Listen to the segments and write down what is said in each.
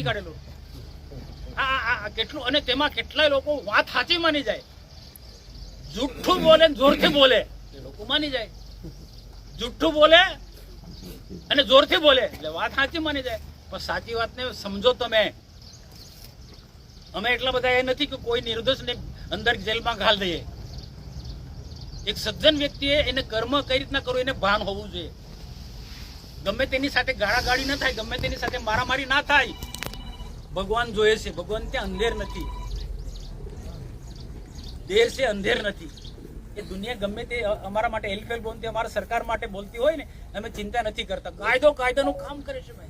નહીં કાઢેલું. આ કેટલું અને તેમાં કેટલાય લોકો વાત સાચી માની જાય. જુઠ્ઠું બોલે જોરથી બોલે. લોકો માની જાય. જુઠ્ઠું બોલે અને જોરથી બોલે. એટલે વાત સાચી માની જાય. પણ સાચી વાતને સમજો તમે. અમે એટલા બધા એ નથી કે કોઈ નિર્દોષને અંદર જેલમાં ઘાલ દઈએ. એક સજ્જન વ્યક્તિએ એને કર્મ કઈ રીતના કરવું એને ભાન હોવું જોઈએ. ગમે તેની સાથે ગાળાગાળી ન થાય, ગમે તેની સાથે મારામારી ના થાય ભગવાન જોયે છે. ભગવાન ત્યાં અંધેર નથી. દેર છે, અંધેર નથી. એ દુનિયા ગમે તે અમારા માટે હેલ્પેલ બોલતી અમારા સરકાર માટે બોલતી હોય ને, અમે ચિંતા નથી કરતા. કાયદો કાયદાનું કામ કરે છે ભાઈ.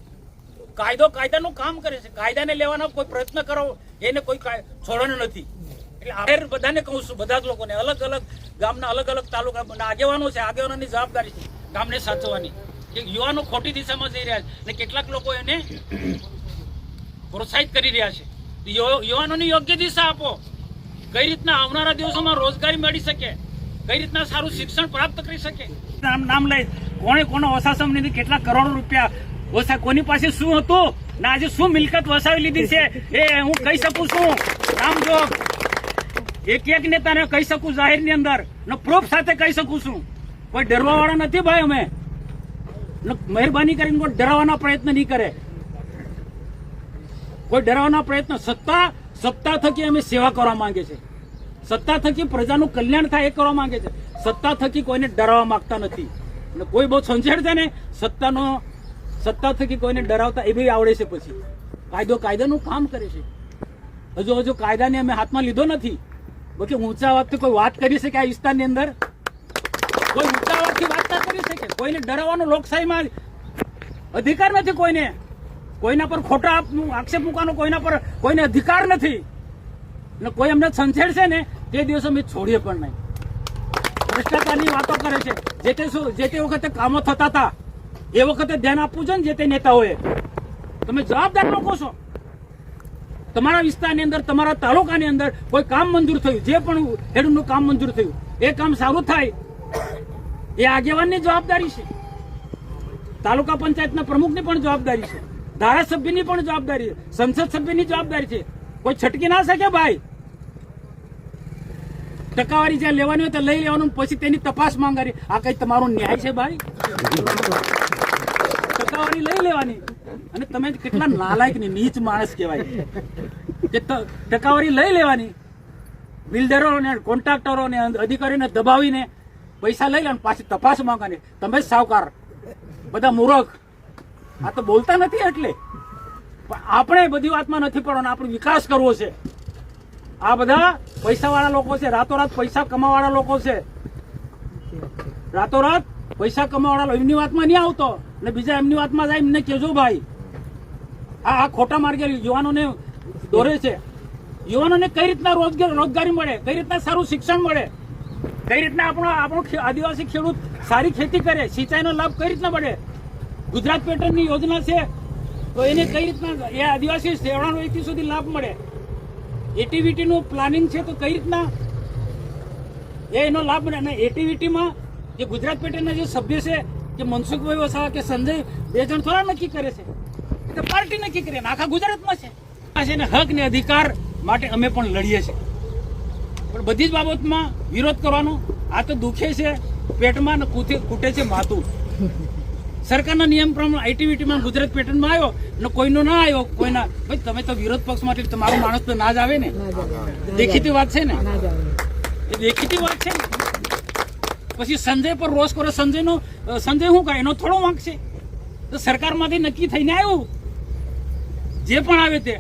કાયદો કાયદાનું કામ કરે છે. કાયદાને લેવાનો કોઈ પ્રયત્ન કરો, એને કોઈ છોડવાનું નથી. એટલે આખેર બધાને કહું છું બધા જ લોકોને, અલગ અલગ ગામના અલગ અલગ તાલુકા આગેવાનો છે, આગેવાનોની જવાબદારી છે, ગામને સાચવવાની. યુવાનો ખોટી દિશામાં જઈ રહ્યા છે અને કેટલાક લોકો એને પ્રોત્સાહિત કરી રહ્યા છે. યુવાનોને યોગ્ય દિશા આપો. કઈ રીતના આવનારા દિવસોમાં રોજગારી મળી શકે? કઈ રીતના સારું શિક્ષણ પ્રાપ્ત કરી શકે? નામ લઈ, કોણે કોનો ઓસાસમ લીધી, કેટલા કરોડો રૂપિયા ઓછા, કોની પાસે શું હતું? ને આજે શું મિલકત વસાવી લીધી છે? એ હું કહી શકું છું. નામ જો, એક એક નેતાને કહી શકું જાહેરની અંદર. ને પ્રૂફ સાથે કહી શકું છું. કોઈ ડરવા વાળા નથી ભાઈ અમે. મહેરબાની કરીને કોઈ ડરાવવાનો પ્રયત્ન નહીં કરે. કોઈ ડરાવવાના પ્રયત્ન, સત્તા સત્તા થકી અમે સેવા કરવા માંગે છે. સત્તા થકી પ્રજાનું કલ્યાણ થાય એ કરવા માંગે છે. સત્તા થકી કોઈને ડરાવવા માંગતા નથી. અને કોઈ બહુ સંછેડ છે ને, સત્તાનો, સત્તા થકી કોઈને ડરાવતા એ બી આવડે છે પછી. કાયદો કાયદાનું કામ કરે છે. હજુ હજુ કાયદાને અમે હાથમાં લીધો નથી. બાકી ઊંચા વાતથી કોઈ વાત કરી શકે આ વિસ્તારની અંદર? કોઈ ઊંચા વાતથી વાત કરી શકે. કોઈને ડરાવવાનો લોકશાહીમાં અધિકાર નથી કોઈને. કોઈના પર ખોટા આક્ષેપ મૂકવાનો કોઈના પર કોઈને અધિકાર નથી. ને કોઈ અમને સંછેડશે ને તે દિવસે અમે છોડીએ પણ નહીં. ભ્રષ્ટાચારની વાતો કરે છે. જે તે જે તે વખતે કામો થતા હતા, એ વખતે ધ્યાન આપવું છે ને જે તે નેતાઓએ. તમે જવાબદાર લોકો છો. તમારા વિસ્તારની અંદર, તમારા તાલુકાની અંદર કોઈ કામ મંજૂર થયું, જે પણ હેડનું કામ મંજૂર થયું, એ કામ સારું થાય. એ આગેવાનની જવાબદારી છે. તાલુકા પંચાયતના પ્રમુખની પણ જવાબદારી છે. ધારાસભ્યની પણ જવાબદારી સંસદ સભ્યની જવાબદારી છે. કોઈ છટકી ના શકે ભાઈ? ટકાવારી જ્યાં લેવાની હોય તો લઈ લેવાનું, પછી તેની તપાસ માંગારી આ કઈ તમારો ન્યાય છે ભાઈ? ટકાવારી લઈ લેવાની. અને તમે કેટલા નાલાયક ને નીચ માણસ કહેવાય. કે ટકાવારી લઈ લેવાની. બિલ્ડરો ને કોન્ટ્રાક્ટરો ને અધિકારીને દબાવીને પૈસા લઈ લે પાછી તપાસ માંગવાની. તમે સાવકાર. બધા મૂર્ખ. આ તો બોલતા નથી એટલે. પણ આપણે બધી વાતમાં નથી પડવાનું, આપણે વિકાસ કરવો છે. આ બધા પૈસાવાળા લોકો છે, રાતોરાત પૈસા કમાવાળા લોકો છે. રાતોરાત પૈસા કમાવાળા એમની વાતમાં નહીં આવતો. ને બીજા એમની વાતમાં જાય, એમને કેજો ભાઈ. આ આ ખોટા માર્ગે યુવાનોને દોરે છે. યુવાનોને કઈ રીતના રોજગાર રોજગારી મળે? કઈ રીતના સારું શિક્ષણ મળે? કઈ રીતના આપણો આપણો આદિવાસી ખેડૂત સારી ખેતી કરે? સિંચાઈનો લાભ કઈ રીતના મળે? ગુજરાત પેટર્નની યોજના છે, તો એને કઈ રીતના એ આદિવાસી સેવાણ વ્યક્તિ સુધી લાભ મળે? એટીવીટીનું પ્લાનિંગ છે તો કઈ રીતના? એ એનો લાભ મળે. અને એટીવીટીમાં જે ગુજરાત પેટર્નના જે સભ્ય છે કે મનસુખભાઈ વસાવા કે સંજય, બે જણ થોડા નક્કી કરે છે. એટલે પાર્ટી નક્કી કરે આખા ગુજરાતમાં છે. આ છે ને હક ને અધિકાર માટે અમે પણ લડીએ છીએ. પણ બધી જ બાબતમાં વિરોધ કરવાનો. આ તો દુખે છે, પેટમાં ને કૂટે છે માથું. સરકારના નિયમ પ્રમાણે આઈટીવીટીમાં ગુજરાત પેટર્નમાં આવ્યો ને કોઈનો ના આવ્યો કોઈના ભાઈ તમે તો વિરોધ પક્ષમાંથી તમારો માણસ તો ના જ આવે ને. દેખીતી વાત છે ને? એ દેખીતી વાત છે પછી સંજય પર રોષ કરો. સંજયનો સંજય શું કરે એનો થોડો વાંક છે. તો સરકારમાંથી નક્કી થઈને આવ્યું. જે પણ આવે તે.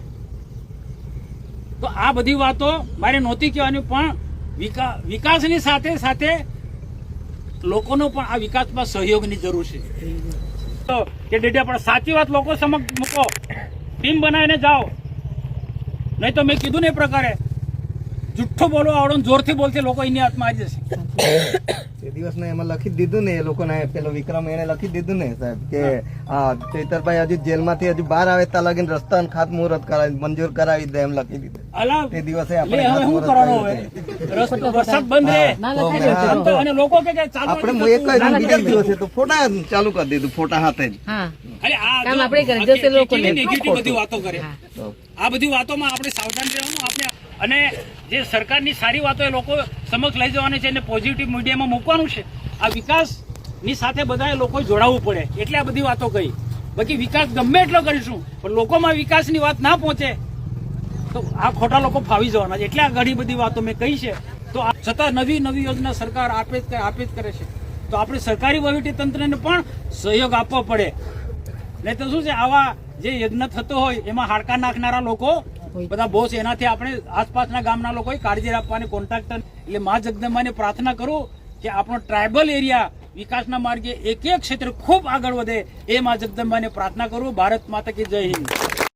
તો આ બધી વાતો મારે નહોતી કહેવાની પણ વિકા વિકાસની સાથે સાથે લોકોનો પણ આ વિકાસમાં સહયોગની જરૂર છે. કે ડેડિયા, પણ સાચી વાત લોકો સમક્ષ મૂકો. ટીમ બનાવીને જાઓ. નહીં તો મેં કીધું ને એ પ્રકારે. જુઠ્ઠો બોલો આવડો જોર જોરથી બોલશે લોકો એની હાથમાં આવી જશે. તે દિવસને એમાં લખી દીધું ને એ લોકોને પેલો વિક્રમ એને લખી દીધું ને સાહેબ કે હા. ચેતરભાઈ હજુ જેલમાંથી હજુ બહાર આવે ત્યાં લગીને રસ્તા ખાત મુહૂર્ત કરાવી મંજૂર કરાવી દે એમ લખી દીધું. અલા તે દિવસે આપણે હવે શું ખાતમુહૂર્ત હવે? રસ્તો વરસાદ બંધ રહે. હા, આમ તો અને લોકો કે કે ચાલુ આપણે એક જ બીજા દિવસે તો ફોટા ચાલુ કરી દીધું ફોટા હાથે જ. અરે આ કામ આપણે આ બધી વાતોમાં આપણે સાવધાન રહેવાનું આપણે અને જે સરકારની સારી વાતો એ લોકો સમક્ષ લઈ જવાની છે એને પોઝિટિવ મીડિયામાં મૂકવાનું છે. આ વિકાસની સાથે બધાએ લોકો જોડાવવું પડે. એટલે આ બધી વાતો કહી. બાકી વિકાસ ગમે એટલો કરીશું, પણ લોકોમાં વિકાસની વાત ના પહોંચે, તો આ ખોટા લોકો ફાવી જવાના છે. એટલે આ ઘણી બધી વાતો મેં કહી છે. તો છતાં નવી નવી યોજના સરકાર આપે જ આપે જ કરે છે. તો આપણે સરકારી વહીવટી તંત્રને પણ સહયોગ આપવો પડે. નહીં તો શું છે, આવા જે યજ્ઞ થતો હોય, એમાં હાડકા નાખનારા લોકો બધા બોસ એનાથી આપણે આસપાસના ગામના લોકોએ કાળજી રાખવાની કોન્ટ્રાક્ટર એટલે મા જગદંબાને પ્રાર્થના કરું કે આપણો ટ્રાયબલ એરિયા વિકાસના માર્ગે એક એક ક્ષેત્રે ખૂબ આગળ વધે એ મા જગદંબાને પ્રાર્થના કરું. ભારત માતા કે જય હિન્દ.